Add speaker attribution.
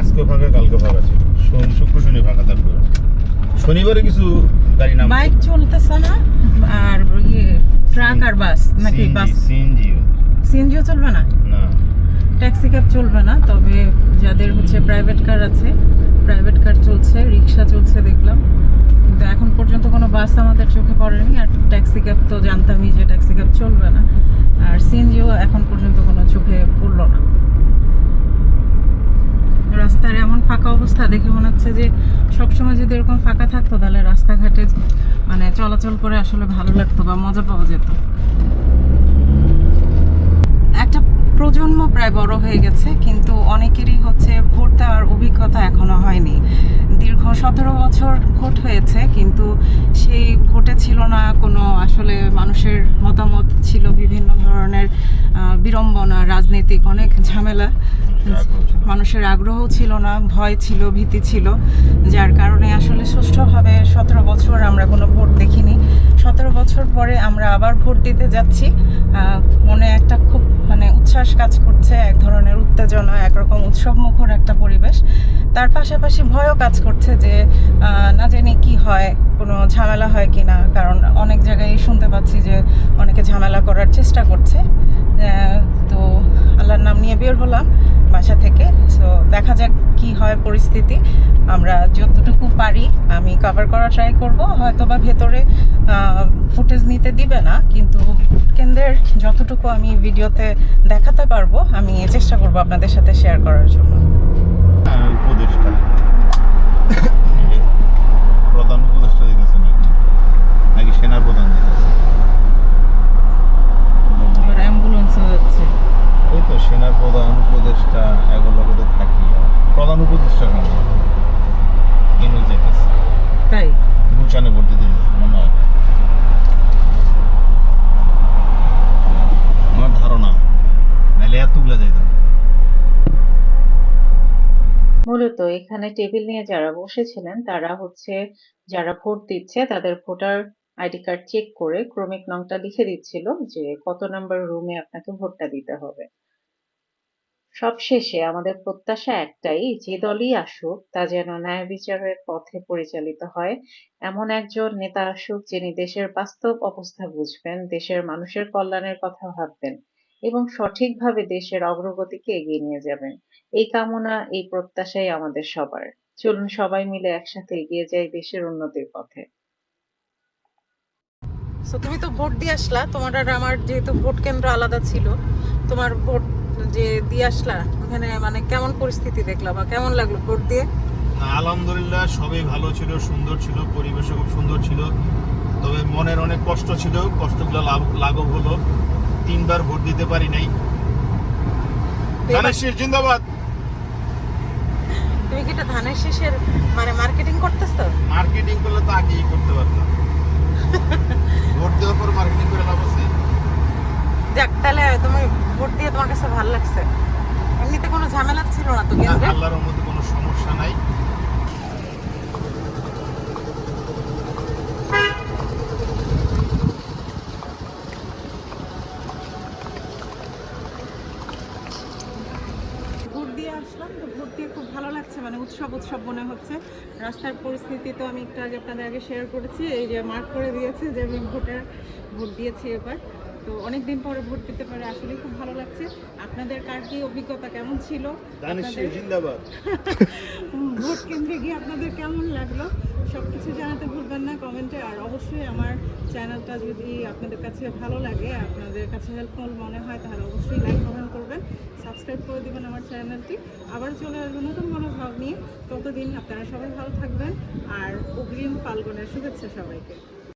Speaker 1: আজকে ফাঁকা কালকে ফাঁকা ছিল। শুক্র শনি ফাঁকা থাকবে। শনিবারে কিছু গাড়ি নাম
Speaker 2: বাইক চলতেছে না আর ট্রাক আর বাস নাকি বাস?
Speaker 1: সিএনজি
Speaker 2: সিএনজিও চলবে না?
Speaker 1: না।
Speaker 2: ট্যাক্সি ক্যাব চলবে না তবে যাদের হচ্ছে প্রাইভেট কার আছে প্রাইভেট কার চলছে রিক্সা চলছে দেখলাম। কিন্তু এখন পর্যন্ত কোনো বাস আমাদের চোখে পড়েনি আর ট্যাক্সি ক্যাব তো জানতামই যে ট্যাক্সি ক্যাব চলবে না। আর সিএনজিও এখন পর্যন্ত কোনো চোখে পড়ল না রাস্তার এমন ফাঁকা অবস্থা দেখে মনে হচ্ছে যে সবসময় যদি এরকম ফাঁকা থাকতো তাহলে রাস্তাঘাটে মানে চলাচল করে আসলে ভালো লাগতো বা মজা পাওয়া যেত। একটা প্রজন্ম প্রায় বড় হয়ে গেছে, কিন্তু অনেকেরই হচ্ছে ভোট দেওয়ার অভিজ্ঞতা এখনও হয়নি। দীর্ঘ সতেরো বছর ভোট হয়েছে, কিন্তু সেই ভোটে ছিল না কোনো আসলে মানুষের মতামত ছিল বিভিন্ন ধরনের বিড়ম্বনা, রাজনৈতিক অনেক ঝামেলা। মানুষের আগ্রহ ছিল না, ভয় ছিল, ভীতি ছিল, যার কারণে আসলে সুষ্ঠুভাবে সতেরো বছর আমরা কোনো ভোট দেখিনি। সতেরো বছর পরে আমরা আবার ভোট দিতে যাচ্ছি। মনে একটা খুব মানে উচ্ছ্বাস কাজ করছে, এক ধরনের উত্তেজনা, একরকম উৎসব মুখর একটা পরিবেশ। তার পাশাপাশি ভয়ও কাজ করছে যে না জানি কি হয়, কোনো ঝামেলা হয় কি না, কারণ অনেক জায়গায় শুনতে পাচ্ছি যে অনেকে ঝামেলা করার চেষ্টা করছে। তো আল্লাহর নাম নিয়ে বের হলাম। বাসা থেকে। সো দেখা যাক কি হয় পরিস্থিতি। আমরা যতটুকু পারি আমি কভার করা ট্রাই করব। হয়তো বা ভেতরে ফুটেজ নিতে দিবে না, কিন্তু কেন্দ্রের যতটুকু আমি ভিডিওতে দেখাতে পারব, আমি চেষ্টা করব আপনাদের সাথে শেয়ার করার জন্য
Speaker 1: প্রধান উপদেষ্টা দিতেছে নাকি নাকি সেনা প্রধান দিতেছে
Speaker 2: আবার অ্যাম্বুলেন্সও যাচ্ছে
Speaker 1: ওই তো সেনা প্রধান থাকি প্রধান উপদেষ্টা কেন? ইউনুস যেতেছে
Speaker 2: তাই?
Speaker 1: গুলশানে ভোট দিতে যেতেছে মনে হয়। আমার ধারণা নাইলে এতগুলা যাইত
Speaker 3: মূলত এখানে টেবিল নিয়ে যারা বসেছিলেন তারা হচ্ছে যারা ভোট দিচ্ছে তাদের ভোটার আইডি কার্ড চেক করে ক্রমিক নংটা লিখে দিচ্ছিল যে কত নাম্বার রুমে আপনাকে ভোটটা দিতে হবে। সবশেষে আমাদের প্রত্যাশা একটাই, যে দলই আসুক, তা যেন ন্যায় বিচারের পথে পরিচালিত হয়। এমন একজন নেতা আসুক, যিনি দেশের বাস্তব অবস্থা বুঝবেন, দেশের মানুষের কল্যাণের কথা ভাববেন এবং সঠিকভাবে দেশের অগ্রগতিকে এগিয়ে নিয়ে যাবেন। এই কামনা, এই প্রত্যাশাই আমাদের সবার। চলুন সবাই মিলে একসাথে এগিয়ে যাই দেশের উন্নতির পথে।
Speaker 2: তুমি তো ভোট দিয়ে আসলা। তোমার আর আমার যেহেতু ভোট কেন্দ্র আলাদা ছিল, তোমার ভোট যে দিয়ে আসলা ওখানে মানে কেমন পরিস্থিতি দেখলা বা কেমন লাগল ভোট দিয়ে?
Speaker 1: আলহামদুলিল্লাহ সবই ভালো ছিল সুন্দর ছিল পরিবেশও খুব সুন্দর ছিল। তবে মনের অনেক কষ্ট ছিল কষ্টগুলো লাঘব হলো। তিনবার ভোট দিতে পারি নাই। ধানের শীষ জিন্দাবাদ।
Speaker 2: তুমি কি এটা ধানের শীষের মানে মার্কেটিং করতেছো?
Speaker 1: মার্কেটিং করলে তো আগেই করতে পারতাম। ভোট দেওয়ার পর মার্কেটিং করে লাভ আছে।
Speaker 2: যাক তাহলে ভোট দিয়ে তোমার কাছে ভালো লাগছে? এমনিতে কোনো ঝামেলা ছিল না তো কেন্দ্রে
Speaker 1: আল্লাহর মধ্যে কোনো সমস্যা নাই।
Speaker 2: ভোট দিয়ে আসলাম তো ভোট দিয়ে খুব ভালো লাগছে মানে উৎসব উৎসব মনে হচ্ছে। রাস্তার পরিস্থিতি তো আমি একটু আগে আপনাদের আগে শেয়ার করেছি এই যে মার্ক করে দিয়েছে যে আমি ভোটার ভোট দিয়েছি এবার। তো অনেক দিন পরে ভোট দিতে পারে আসলেই খুব ভালো লাগছে। আপনাদের কার কি অভিজ্ঞতা কেমন ছিল?
Speaker 1: জিন্দাবাদ।
Speaker 2: ভোট কেন্দ্রে গিয়ে আপনাদের কেমন লাগল? সব কিছু জানাতে ভুলবেন না কমেন্টে। আর অবশ্যই আমার চ্যানেলটা যদি আপনাদের কাছে ভালো লাগে আপনাদের কাছে হেল্পফুল মনে হয় তাহলে অবশ্যই লাইক কমেন্ট করবেন। সাবস্ক্রাইব করে দিবেন আমার চ্যানেলটি। আবার চলে আসব নতুন কোনো ভাব নিয়ে। ততদিন আপনারা সবাই ভালো থাকবেন। আর অগ্রিম ফাল্গুনের শুভেচ্ছা সবাইকে।